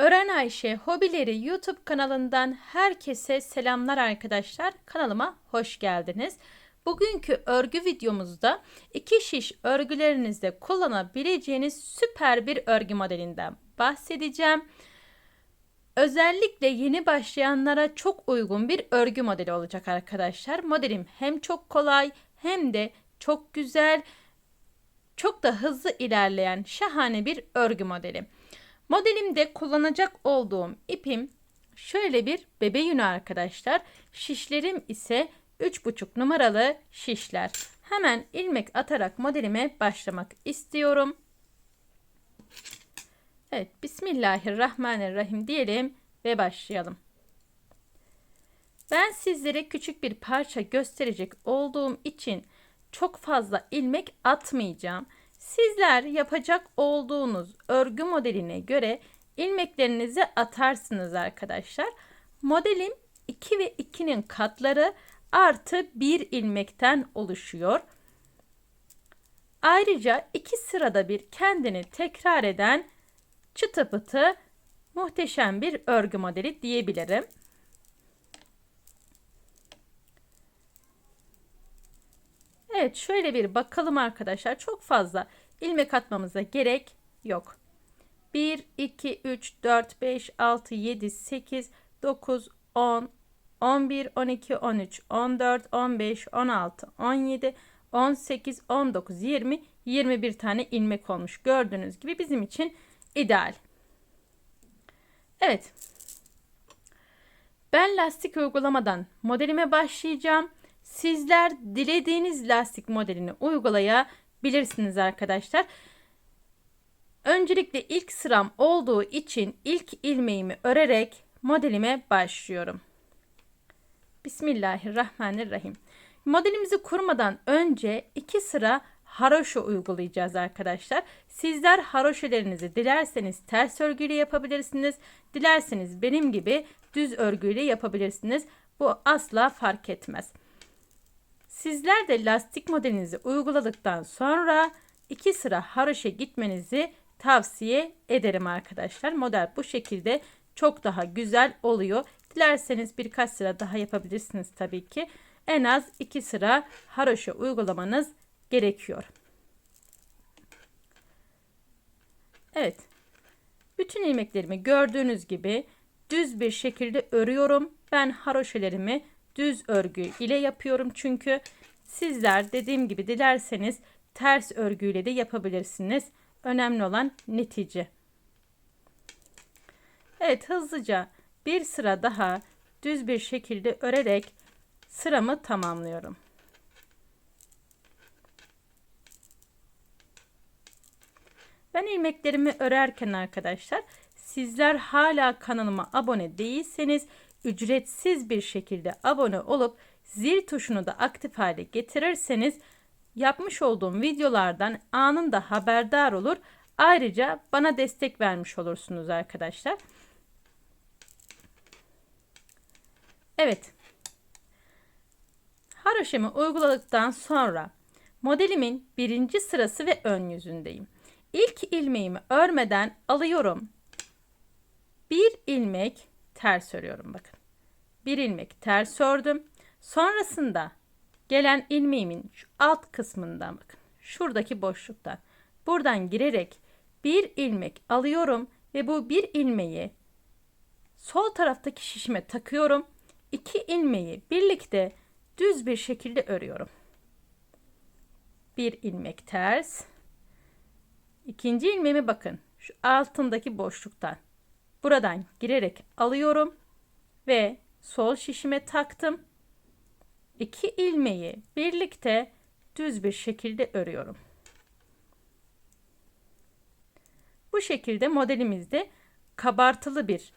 Ören Ayşe Hobileri YouTube kanalından herkese selamlar arkadaşlar. Kanalıma hoş geldiniz. Bugünkü örgü videomuzda iki şiş örgülerinizde kullanabileceğiniz süper bir örgü modelinden bahsedeceğim. Özellikle yeni başlayanlara çok uygun bir örgü modeli olacak arkadaşlar. Modelim hem çok kolay hem de çok güzel, çok da hızlı ilerleyen şahane bir örgü modeli. Modelimde kullanacak olduğum ipim şöyle bir bebe yünü arkadaşlar. Şişlerim ise 3,5 numaralı şişler. Hemen ilmek atarak modelime başlamak istiyorum. Evet, Bismillahirrahmanirrahim diyelim ve başlayalım. Ben sizlere küçük bir parça gösterecek olduğum için çok fazla ilmek atmayacağım. Sizler yapacak olduğunuz örgü modeline göre ilmeklerinizi atarsınız arkadaşlar. Modelim 2 ve 2'nin katları artı 1 ilmekten oluşuyor. Ayrıca iki sırada bir kendini tekrar eden çıtı pıtı muhteşem bir örgü modeli diyebilirim. Evet şöyle bir bakalım arkadaşlar. Çok fazla ilmek atmamıza gerek yok. 1, 2, 3, 4, 5, 6, 7, 8, 9, 10, 11, 12, 13, 14, 15, 16, 17, 18, 19, 20, 21 tane ilmek olmuş. Gördüğünüz gibi bizim için ideal. Evet. Ben lastik uygulamadan modelime başlayacağım. Sizler dilediğiniz lastik modelini uygulayabilirsiniz arkadaşlar. Öncelikle ilk sıram olduğu için ilk ilmeğimi örerek modelime başlıyorum. Bismillahirrahmanirrahim. Modelimizi kurmadan önce iki sıra haroşa uygulayacağız arkadaşlar. Sizler haroşelerinizi dilerseniz ters örgüyle yapabilirsiniz. Dilerseniz benim gibi düz örgüyle yapabilirsiniz. Bu asla fark etmez. Sizler de lastik modelinizi uyguladıktan sonra iki sıra haroşa gitmenizi tavsiye ederim arkadaşlar. Model bu şekilde çok daha güzel oluyor. Dilerseniz birkaç sıra daha yapabilirsiniz tabii ki. En az iki sıra haroşa uygulamanız gerekiyor. Evet. Bütün ilmeklerimi gördüğünüz gibi düz bir şekilde örüyorum. Ben haroşelerimi düz örgü ile yapıyorum çünkü sizler dediğim gibi dilerseniz ters örgüyle de yapabilirsiniz. Önemli olan netice. Evet hızlıca bir sıra daha düz bir şekilde örerek sıramı tamamlıyorum. Ben ilmeklerimi örerken arkadaşlar sizler hala kanalıma abone değilseniz ücretsiz bir şekilde abone olup zil tuşunu da aktif hale getirirseniz yapmış olduğum videolardan anında haberdar olur. Ayrıca bana destek vermiş olursunuz arkadaşlar. Evet. Haroşemi uyguladıktan sonra modelimin birinci sırası ve ön yüzündeyim. İlk ilmeğimi örmeden alıyorum. Bir ilmek ters örüyorum bakın. Bir ilmek ters ördüm. Sonrasında gelen ilmeğimin şu alt kısmından bakın. Şuradaki boşluktan buradan girerek bir ilmek alıyorum ve bu bir ilmeği sol taraftaki şişime takıyorum. İki ilmeği birlikte düz bir şekilde örüyorum. Bir ilmek ters. İkinci ilmeğimi bakın. Şu altındaki boşluktan buradan girerek alıyorum ve sol şişime taktım. İki ilmeği birlikte düz bir şekilde örüyorum. Bu şekilde modelimizde kabartılı bir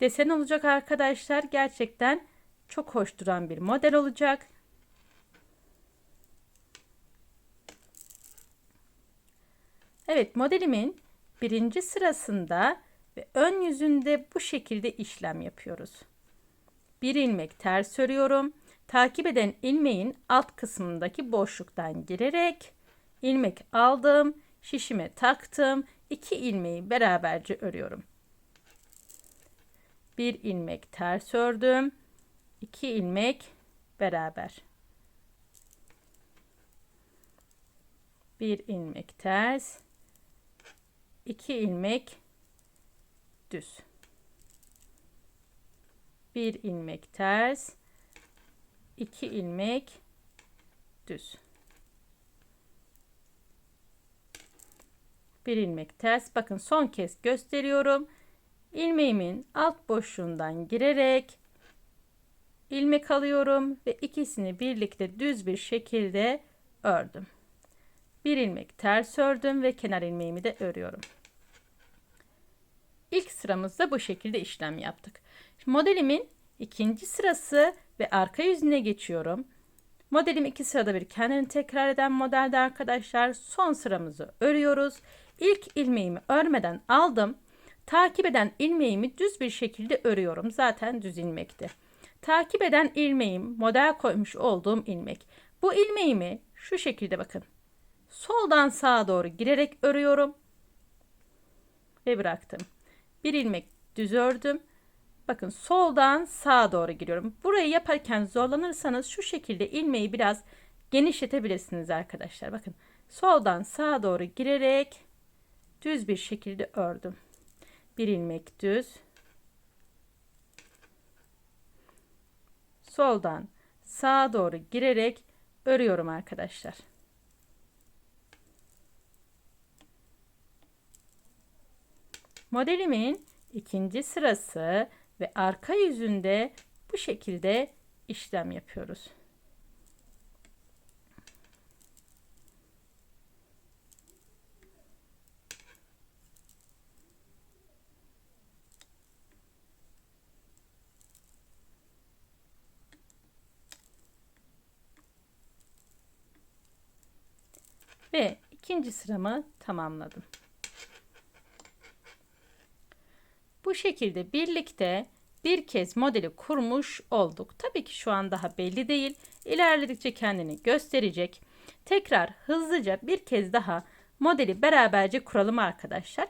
desen olacak arkadaşlar. Gerçekten çok hoş duran bir model olacak. Evet modelimin birinci sırasında ve ön yüzünde bu şekilde işlem yapıyoruz. Bir ilmek ters örüyorum. Takip eden ilmeğin alt kısmındaki boşluktan girerek ilmek aldım, şişime taktım. iki ilmeği beraberce örüyorum. Bir ilmek ters ördüm. 2 ilmek beraber. Bir ilmek ters. 2 ilmek düz. Bir ilmek ters. 2 ilmek düz. Bir ilmek ters. Bakın son kez gösteriyorum. İlmeğimin alt boşluğundan girerek ilmek alıyorum ve ikisini birlikte düz bir şekilde ördüm. Bir ilmek ters ördüm ve kenar ilmeğimi de örüyorum. İlk sıramızda bu şekilde işlem yaptık. Şimdi modelimin ikinci sırası ve arka yüzüne geçiyorum. Modelim iki sırada bir kendini tekrar eden modelde arkadaşlar. Son sıramızı örüyoruz. İlk ilmeğimi örmeden aldım. Takip eden ilmeğimi düz bir şekilde örüyorum. Zaten düz ilmekti. Takip eden ilmeğim model koymuş olduğum ilmek. Bu ilmeğimi şu şekilde bakın. Soldan sağa doğru girerek örüyorum. Ve bıraktım. Bir ilmek düz ördüm. Bakın soldan sağa doğru giriyorum. Burayı yaparken zorlanırsanız şu şekilde ilmeği biraz genişletebilirsiniz arkadaşlar. Bakın soldan sağa doğru girerek düz bir şekilde ördüm. Bir ilmek düz. Soldan sağa doğru girerek örüyorum arkadaşlar. Modelimin ikinci sırası ve arka yüzünde bu şekilde işlem yapıyoruz. Ve ikinci sıramı tamamladım. Bu şekilde birlikte bir kez modeli kurmuş olduk. Tabii ki şu an daha belli değil. İlerledikçe kendini gösterecek. Tekrar hızlıca bir kez daha modeli beraberce kuralım arkadaşlar.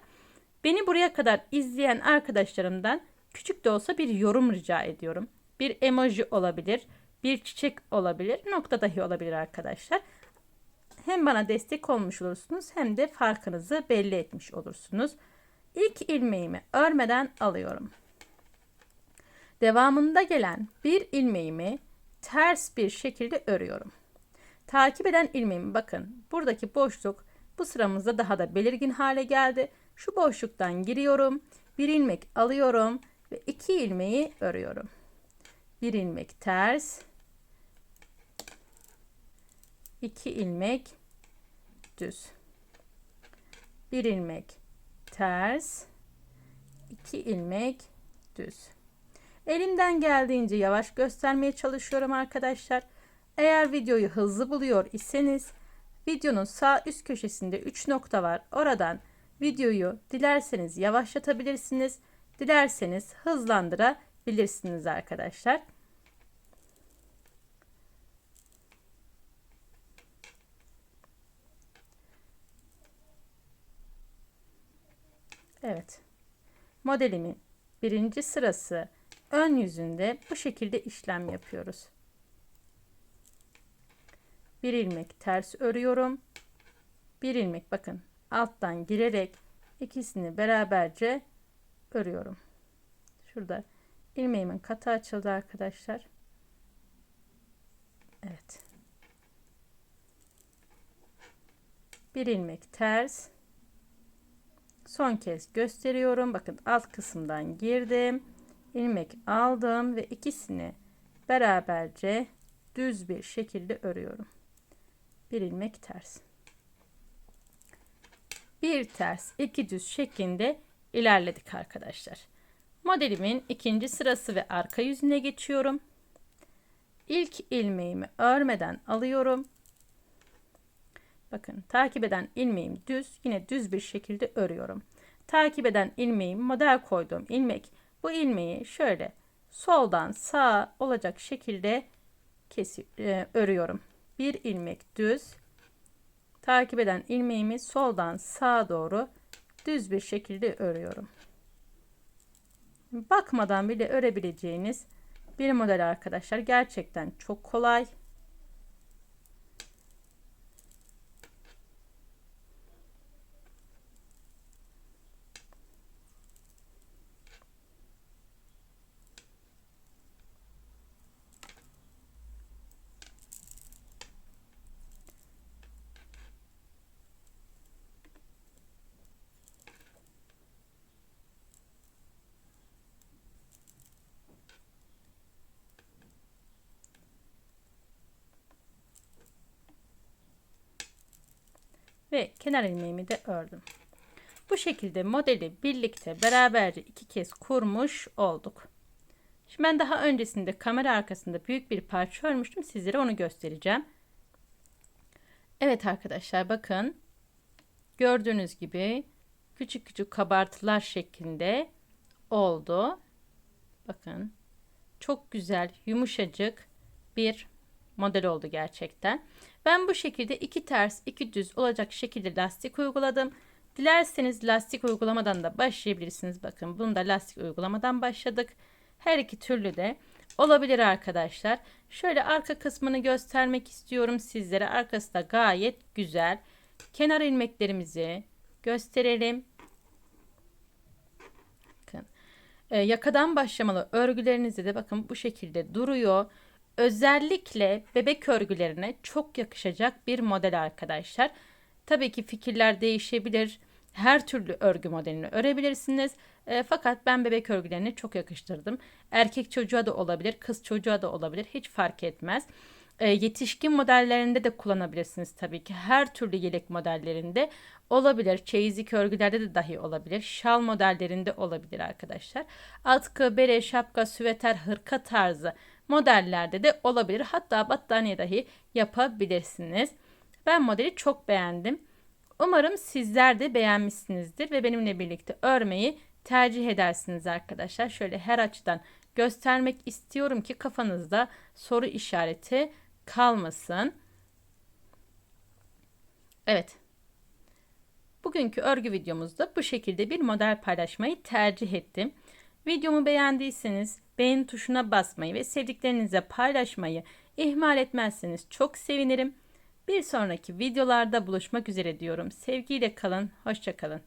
Beni buraya kadar izleyen arkadaşlarımdan küçük de olsa bir yorum rica ediyorum. Bir emoji olabilir, bir çiçek olabilir, nokta dahi olabilir arkadaşlar. Hem bana destek olmuş olursunuz hem de farkınızı belli etmiş olursunuz. İlk ilmeğimi örmeden alıyorum. Devamında gelen bir ilmeğimi ters bir şekilde örüyorum. Takip eden ilmeğimi bakın buradaki boşluk bu sıramızda daha da belirgin hale geldi. Şu boşluktan giriyorum. Bir ilmek alıyorum ve iki ilmeği örüyorum. Bir ilmek ters. iki ilmek düz. Bir ilmek ters, 2 ilmek düz. Elimden geldiğince yavaş göstermeye çalışıyorum arkadaşlar. Eğer videoyu hızlı buluyor iseniz videonun sağ üst köşesinde 3 nokta var. Oradan videoyu dilerseniz yavaşlatabilirsiniz. Dilerseniz hızlandırabilirsiniz arkadaşlar. Evet. Modelimin birinci sırası ön yüzünde bu şekilde işlem yapıyoruz. Bir ilmek ters örüyorum. Bir ilmek bakın alttan girerek ikisini beraberce örüyorum. Şurada ilmeğimin katı açıldı arkadaşlar. Evet. Bir ilmek ters Son kez gösteriyorum. Bakın alt kısımdan girdim. ilmek aldım ve ikisini beraberce düz bir şekilde örüyorum. Bir ilmek ters. Bir ters, iki düz şeklinde ilerledik arkadaşlar. Modelimin ikinci sırası ve arka yüzüne geçiyorum. İlk ilmeğimi örmeden alıyorum. Bakın takip eden ilmeğim düz. Yine düz bir şekilde örüyorum. Takip eden ilmeğim model koyduğum ilmek. Bu ilmeği şöyle soldan sağa olacak şekilde kesip e, örüyorum. Bir ilmek düz. Takip eden ilmeğimi soldan sağa doğru düz bir şekilde örüyorum. bakmadan bile örebileceğiniz bir model arkadaşlar. Gerçekten çok kolay. Ve kenar ilmeğimi de ördüm. Bu şekilde modeli birlikte beraberce iki kez kurmuş olduk. Şimdi ben daha öncesinde kamera arkasında büyük bir parça örmüştüm. Sizlere onu göstereceğim. Evet arkadaşlar bakın. Gördüğünüz gibi küçük küçük kabartılar şeklinde oldu. Bakın. Çok güzel, yumuşacık bir model oldu gerçekten. Ben bu şekilde iki ters iki düz olacak şekilde lastik uyguladım. Dilerseniz lastik uygulamadan da başlayabilirsiniz. Bakın bunu da lastik uygulamadan başladık. Her iki türlü de olabilir arkadaşlar. Şöyle arka kısmını göstermek istiyorum sizlere. Arkası da gayet güzel. Kenar ilmeklerimizi gösterelim. Bakın. Ee, yakadan başlamalı örgülerinizde de bakın bu şekilde duruyor. Özellikle bebek örgülerine çok yakışacak bir model arkadaşlar. Tabii ki fikirler değişebilir. Her türlü örgü modelini örebilirsiniz. E, fakat ben bebek örgülerini çok yakıştırdım. Erkek çocuğa da olabilir, kız çocuğa da olabilir. Hiç fark etmez. E, yetişkin modellerinde de kullanabilirsiniz tabii ki. Her türlü yelek modellerinde olabilir. Çeyizlik örgülerde de dahi olabilir. Şal modellerinde olabilir arkadaşlar. Atkı, bere, şapka, süveter, hırka tarzı modellerde de olabilir. Hatta battaniye dahi yapabilirsiniz. Ben modeli çok beğendim. Umarım sizler de beğenmişsinizdir ve benimle birlikte örmeyi tercih edersiniz arkadaşlar. Şöyle her açıdan göstermek istiyorum ki kafanızda soru işareti kalmasın. Evet. Bugünkü örgü videomuzda bu şekilde bir model paylaşmayı tercih ettim. Videomu beğendiyseniz beğen tuşuna basmayı ve sevdiklerinizle paylaşmayı ihmal etmezseniz çok sevinirim. Bir sonraki videolarda buluşmak üzere diyorum. Sevgiyle kalın, hoşçakalın.